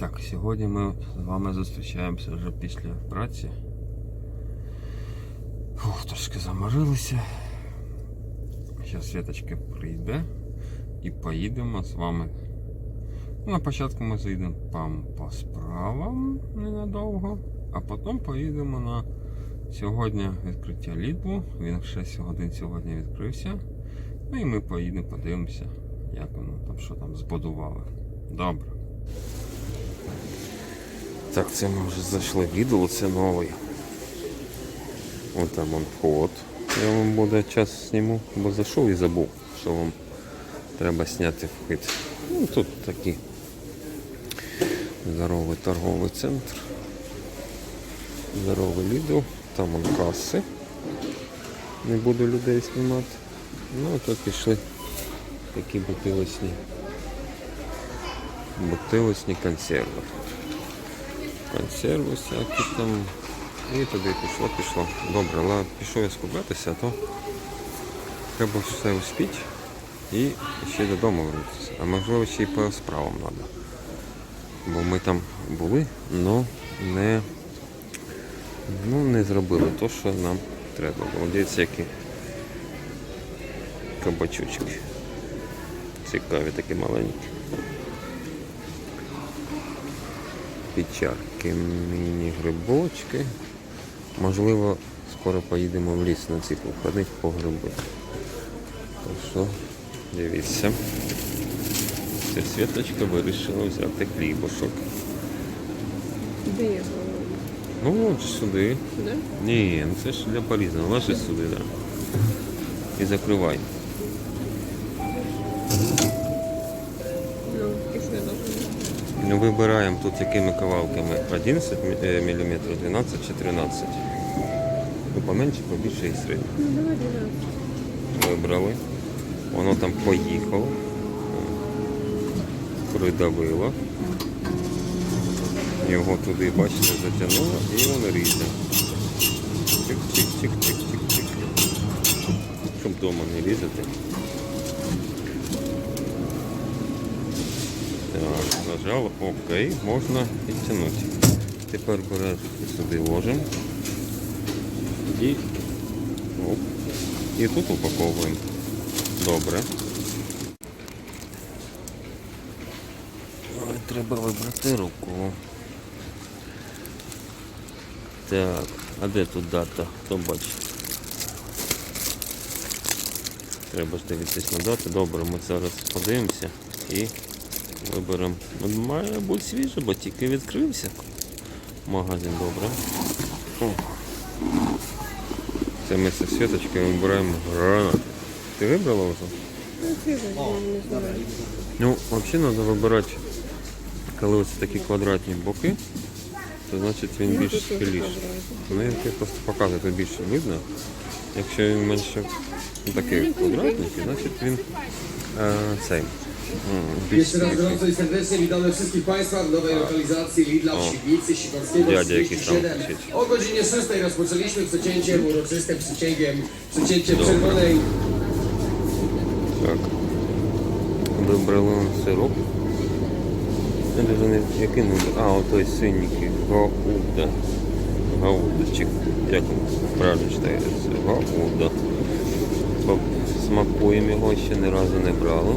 Так, сьогодні ми з вами зустрічаємося вже після праці. Фух, трошки заморилися. Зараз Світочка прийде і поїдемо з вами. Ну, на початку ми заїдемо там по справам ненадовго, а потім поїдемо на сьогодні відкриття Лідлу. Він в 6 годин сьогодні відкрився. Ну і ми поїдемо, подивимося, як воно там, що там збудували. Добре. Так, це ми вже зайшли в Lidl, це новий. Ось там он вход. Я вам буде час зніму, бо зайшов і забув, що вам треба зняти вхід. Ну, тут такий здоровий торговий центр. Здоровий Lidl, там он каси. Не буду людей знімати. Ну, тут пішли такі бутилочні. Бутилочні консерви. Консерви всякі там. І туди пішло, пішло. Добре, але пішов я скупатися, а то треба все успіти і ще додому вернутися. А можливо ще й по справам треба. Бо ми там були, але не, ну, не зробили те, що нам треба. було. Дивіться, які кабачочки. Цікаві такі маленькі. Печарки, міні-грибочки. Можливо, скоро поїдемо в ліс на ці виходить по гриби. Так що, дивіться. Ця світлочка вирішила взяти хлібушок. Де я Ну от сюди. Сюди? Ні, ну це ж для порізного. Ложи сюди, так. Да. І закривай. Вибираємо тут якими кавалками 11 мм, 12 чи 13. Ну, поменше, побільше і середньо. Ну, давай 12. Вибрали. Воно там поїхало. Придавило. Його туди, бачите, затягнуло і він ріже. Чик-чик-чик-чик-чик-чик. Щоб вдома не різати. Так, нажав, окей, можна підтягнути. Тепер бере сюди ложимо. І, оп, і тут упаковуємо. Добре. Треба вибрати руку. Так, а де тут дата? Хто бачить? Треба ж дивитись на дату. Добре, ми зараз подивимося і виберемо. Має бути свіже, бо тільки відкрився. Магазин добре. О. Це ми зі світочкою вибираємо гранат. Ти вибрала вже? Ну, взагалі треба вибирати, коли ось такі квадратні боки, то значить він більш схиліший. Ну, я просто показую, тут більше видно. Якщо він менше ну, такий квадратненький, значить він е, цей. Jeszcze raz gorąco i serdecznie witamy wszystkich Państwa w nowej lokalizacji Lidla w Świdnicy, Sikorskiego Dziadzie 37. O godzinie 6 rozpoczęliśmy przecięciem, uroczystym przycięgiem, przycięciem czerwonej Так. Вибрали он сироп. Я даже не який номер. А, отой синенький. Гауда. Гаудачик. Як він правильно читається? Гауда. Смакуємо його, ще ні разу не брали.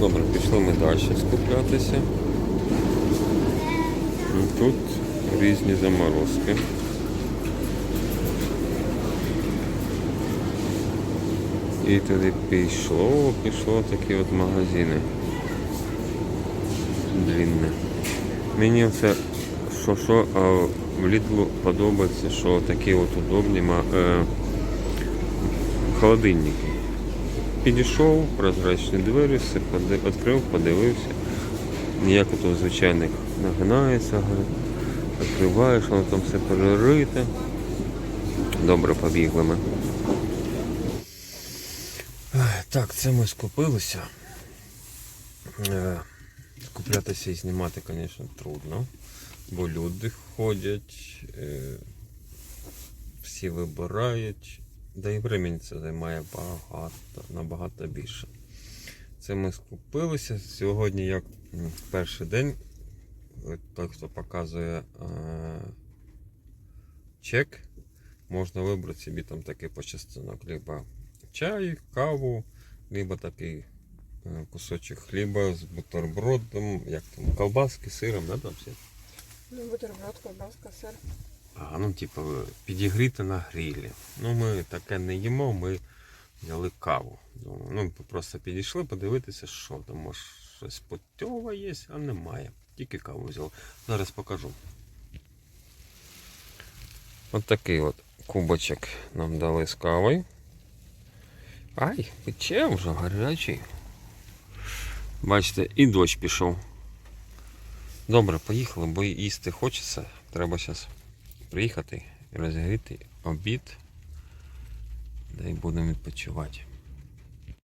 Добре, пішли ми далі скуплятися. Тут різні заморозки. І туди пішло, пішло такі от магазини. Длинне. Мені це що що а в Лідлу подобається, що такі от удобні е, холодильники. Підійшов, прозрачні двері, все відкрив, подивився. Ніяк тут звичайних нагинається, відкриваєш, воно там все перерите. Добре побігли ми. Так, це ми скупилися. Е, Скуплятися і знімати, звісно, трудно, бо люди ходять, е, всі вибирають, да і времени це займає багато, набагато більше. Це ми скупилися. Сьогодні як перший день. Е, Той, хто показує е, чек, можна вибрати собі там такий почастинок. Либо чай, каву, либо такий е, кусочок хліба з бутербродом, як там, колбаски, сиром, да, там все. Ну, бутерброд, колбаска, сир. А, ну, типу, підігріти на грилі. Ну, ми таке не їмо, ми взяли каву. Ну, просто підійшли подивитися, що там, може щось потьове є, а немає. Тільки каву взяли. Зараз покажу. От такий от кубочок нам дали з кавою. Ай, пече вже гарячий. Бачите, і дощ пішов. Добре, поїхали, бо їсти хочеться. Треба зараз приїхати і розігріти обід. де й будемо відпочивати.